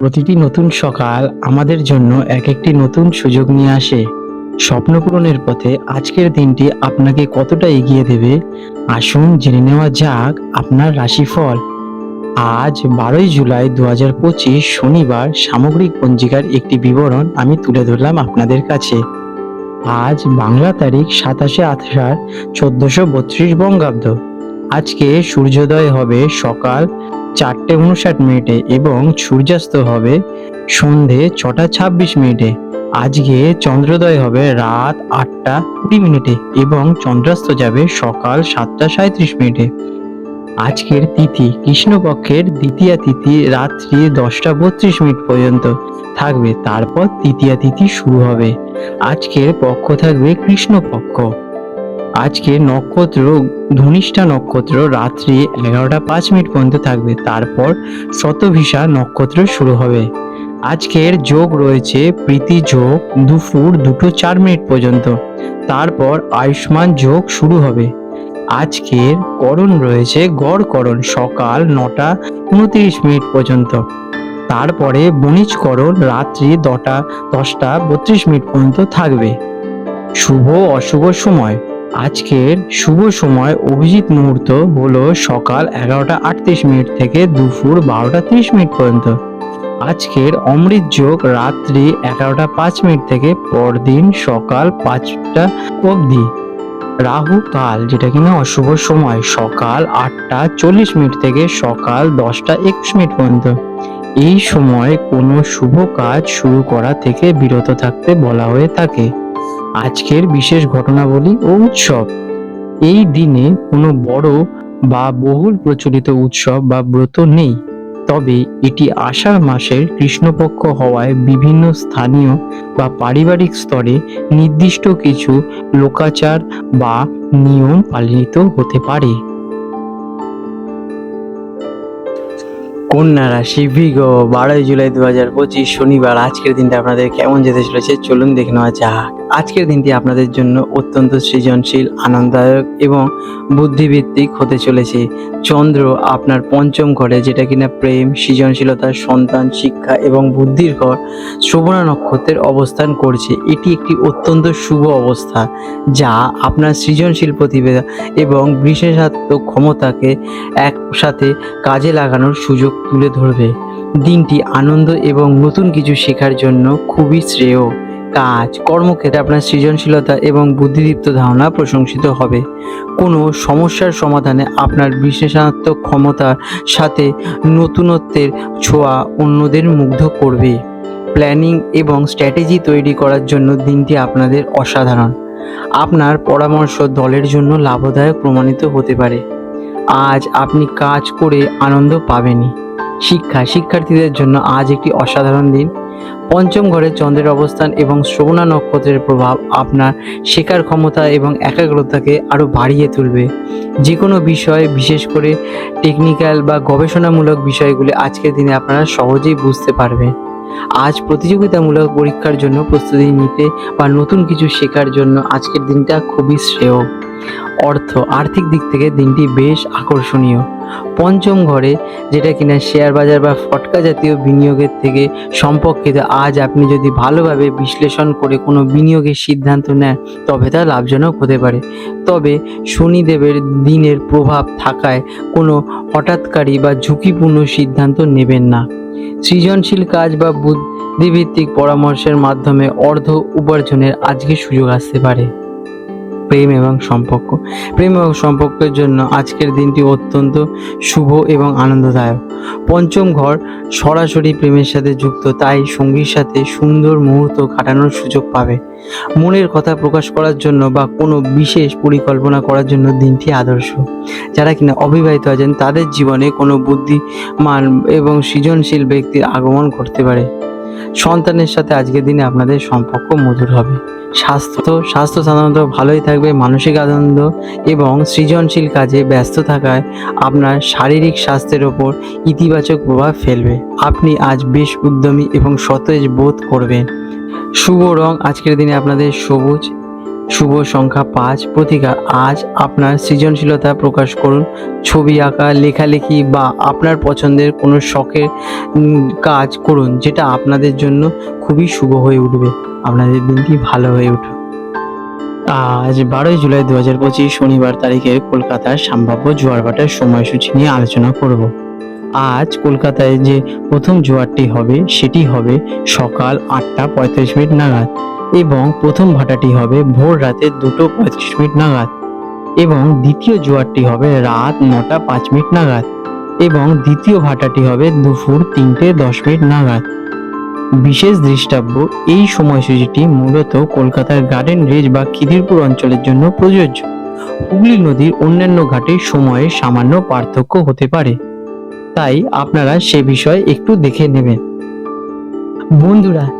প্রতিটি নতুন সকাল আমাদের জন্য এক একটি নতুন সুযোগ নিয়ে আসে। স্বপ্ন পূরণের পথে আজকের দিনটি আপনাকে কতটা এগিয়ে দেবে, আসুন জেনে নেওয়া যাক আপনার রাশিফল। আজ বারোই জুলাই দু হাজার পঁচিশ শনিবার সামগ্রিক পঞ্জিকার একটি বিবরণ আমি তুলে ধরলাম আপনাদের কাছে। আজ বাংলা তারিখ সাতাশে আষাঢ় চোদ্দশো বত্রিশ বঙ্গাব্দ। আজকে সূর্যোদয় হবে সকাল চারটে উনষাট মিনিটে এবং সূর্যাস্ত হবে সন্ধে ছটা ছাব্বিশ মিনিটে। আজকে চন্দ্রোদয় হবে রাত আটটা কুড়ি মিনিটে এবং চন্দ্রাস্ত যাবে সকাল সাতটা সাঁত্রিশ মিনিটে। আজকের তিথি কৃষ্ণপক্ষের দ্বিতীয়া তিথি রাত্রি দশটা বত্রিশ মিনিট পর্যন্ত থাকবে। তারপর তৃতীয়া তিথি শুরু হবে। আজকের পক্ষ থাকবে কৃষ্ণপক্ষ। আজকে নক্ষত্র, ধনিষ্ঠা নক্ষত্র রাত্রি এগারোটা পাঁচ মিনিট পর্যন্ত থাকবে। তারপর শতভিসা নক্ষত্র শুরু হবে। আজকের যোগ রয়েছে প্রীতি যোগ দুপুর দুটো চার মিনিট পর্যন্ত। তারপর আয়ুষ্মান যোগ শুরু হবে। আজকের করণ রয়েছে গড় করণ, সকাল নটা উনত্রিশ মিনিট পর্যন্ত। তারপরে বণিজকরণ রাত্রি দটা, দশটা বত্রিশ মিনিট পর্যন্ত থাকবে। শুভ অশুভ সময়। আজকের শুভ সময় অভিজিৎ মুহূর্ত হলো সকাল এগারোটা আটত্রিশ মিনিট থেকে দুপুর বারোটা তিরিশ মিনিট পর্যন্ত। আজকের অমৃত যোগ রাত্রি এগারোটা পাঁচ মিনিট থেকে পরদিন সকাল পাঁচটা অবধি। রাহু কাল, যেটা কিনা অশুভ সময়, সকাল আটটা চল্লিশ মিনিট থেকে সকাল দশটা একুশ মিনিট পর্যন্ত। এই সময় কোনো শুভ কাজ শুরু করা থেকে বিরত থাকতে বলা হয়ে থাকে। আজকের বিশেষ ঘটনাবলী ও উৎসব। এই দিনে কোনো বড় বা বহুল প্রচলিত উৎসব বা ব্রত নেই। তবে এটি আষাঢ় মাসের কৃষ্ণপক্ষ হওয়ায় বিভিন্ন স্থানীয় বা পারিবারিক স্তরে নির্দিষ্ট কিছু লোকাচার বা নিয়ম পালিত হতে পারে। কন্যা রাশি ভিগো, বারোই জুলাই দু হাজার পঁচিশ শনিবার, আজকের দিনটা আপনাদের কেমন যেতে চলেছে? চলুন দেখে নেওয়া যাক। আজকের দিনটি আপনাদের জন্য অত্যন্ত সৃজনশীল, আনন্দদায়ক এবং বুদ্ধিভিত্তিক হতে চলেছে। চন্দ্র আপনার পঞ্চম ঘরে, যেটা কিনা প্রেম, সৃজনশীলতা, সন্তান, শিক্ষা এবং বুদ্ধির ঘর শ্রবণা নক্ষত্রের অবস্থান করছে। এটি একটি অত্যন্ত শুভ অবস্থা, যা আপনার সৃজনশীল প্রতিভা এবং বিশেষাত্মক ক্ষমতাকে একসাথে কাজে লাগানোর সুযোগ তুলে ধরবে। দিনটি আনন্দ এবং নতুন কিছু শেখার জন্য খুবই শ্রেয়। কাজ, কর্মক্ষেত্রে আপনার সৃজনশীলতা এবং বুদ্ধিদীপ্ত ধারণা প্রশংসিত হবে। কোনো সমস্যার সমাধানে আপনার বিশেষাত্মক ক্ষমতার সাথে নতুনত্বের ছোঁয়া অন্যদের মুগ্ধ করবে। প্ল্যানিং এবং স্ট্র্যাটেজি তৈরি করার জন্য দিনটি আপনাদের অসাধারণ। আপনার পরামর্শ দলের জন্য লাভদায়ক প্রমাণিত হতে পারে। আজ আপনি কাজ করে আনন্দ পাবেনই। শিক্ষা, শিক্ষার্থীদের জন্য আজ একটি অসাধারণ দিন। পঞ্চম ঘরে চন্দ্রের অবস্থান এবং শ্রবণা নক্ষত্রের প্রভাব আপনার শেখার ক্ষমতা এবং একাগ্রতাকে আরও বাড়িয়ে তুলবে। যে কোনো বিষয়, বিশেষ করে টেকনিক্যাল বা গবেষণামূলক বিষয়গুলি আজকের দিনে আপনারা সহজেই বুঝতে পারবেন। আজ প্রতিযোগিতামূলক পরীক্ষার জন্য প্রস্তুতি নিতে বা নতুন কিছু শেখার জন্য আজকের দিনটা খুবই শ্রেয়। অর্থ আর্থিক দিক থেকে দিনটি বেশ আকর্ষণীয়। পঞ্চম ঘরে যেটা কিনা শেয়ার বাজার বা ফটকা জাতীয় বিনিয়োগের থেকে সম্পর্কিত, আজ আপনি যদি ভালোভাবে বিশ্লেষণ করে কোনো বিনিয়োগের সিদ্ধান্ত নেন, তবে তা লাভজনক হতে পারে। তবে শনিদেবের দিনের প্রভাব থাকায় কোনো হঠাৎকারী বা ঝুঁকিপূর্ণ সিদ্ধান্ত নেবেন না। সৃজনশীল কাজ বা বুদ্ধিভিত্তিক পরামর্শের মাধ্যমে অর্ধ উপার্জনের আজকে সুযোগ আসতে পারে। প্রেম এবং সম্পর্ক। প্রেম এবং সম্পর্কের জন্য আজকের দিনটি অত্যন্ত শুভ এবং আনন্দদায়ক। পঞ্চম ঘর সরাসরি প্রেমের সাথে যুক্ত, তাই সঙ্গীর সাথে সুন্দর মুহূর্ত কাটানোর সুযোগ পাবে। মনের কথা প্রকাশ করার জন্য বা কোনো বিশেষ পরিকল্পনা করার জন্য দিনটি আদর্শ। যারা কিনা অবিবাহিত আছেন, তাদের জীবনে কোনো বুদ্ধিমান এবং সৃজনশীল ব্যক্তির আগমন ঘটতে পারে। সন্তানের সাথে আজকের দিনে আপনাদের সম্পর্ক মধুর হবে। স্বাস্থ্য স্বাস্থ্য সাধারণত ভালোই থাকবে, মানসিক আনন্দ এবং সৃজনশীল কাজে ব্যস্ত থাকায় আপনার শারীরিক স্বাস্থ্যের ওপর ইতিবাচক প্রভাব ফেলবে। আপনি আজ বেশ উদ্যমী এবং সতেজ বোধ করবেন। শুভ রং, আজকের দিনে আপনাদের সবুজ শুভ সংখ্যা পাঁচ প্রতিকার। আজ আপনার সৃজনশীলতা প্রকাশ করুন। ছবি আঁকা, লেখালেখি বা আপনার পছন্দের কোনো শখের কাজ করুন, যেটা আপনাদের জন্য খুবই শুভ হয়ে উঠবে। আপনাদের দিনটি ভালো হয়ে উঠবে আজ বারোই জুলাই দু হাজার পঁচিশ শনিবার তারিখের কলকাতার সম্ভাব্য জোয়ারভাটার সময়সূচি নিয়ে আলোচনা করব। আজ কলকাতায় যে প্রথম জোয়ারটি হবে, সেটি হবে সকাল আটটা পঁয়ত্রিশ মিনিট নাগাদ। এবং প্রথম ভাটাটি হবে ভোর রাতে দুটো পঁয়ত্রিশ মিনিট নাগাদ এবং দ্বিতীয় জোয়ারটি হবে রাত নটা পাঁচ মিনিট নাগাদ এবং দ্বিতীয় ভাটাটি হবে দুপুর তিনটে দশ মিনিট নাগাদ। বিশেষ দৃষ্টাব্য, এই সময়সূচিটি মূলত কলকাতার গার্ডেন রেজ বা খিদিরপুর অঞ্চলের জন্য প্রযোজ্য। হুগলি নদীর অন্যান্য ঘাটে সময়ে সামান্য পার্থক্য হতে পারে। তাই আপনারা সে বিষয়ে একটু দেখে নেবেন। বন্ধুরা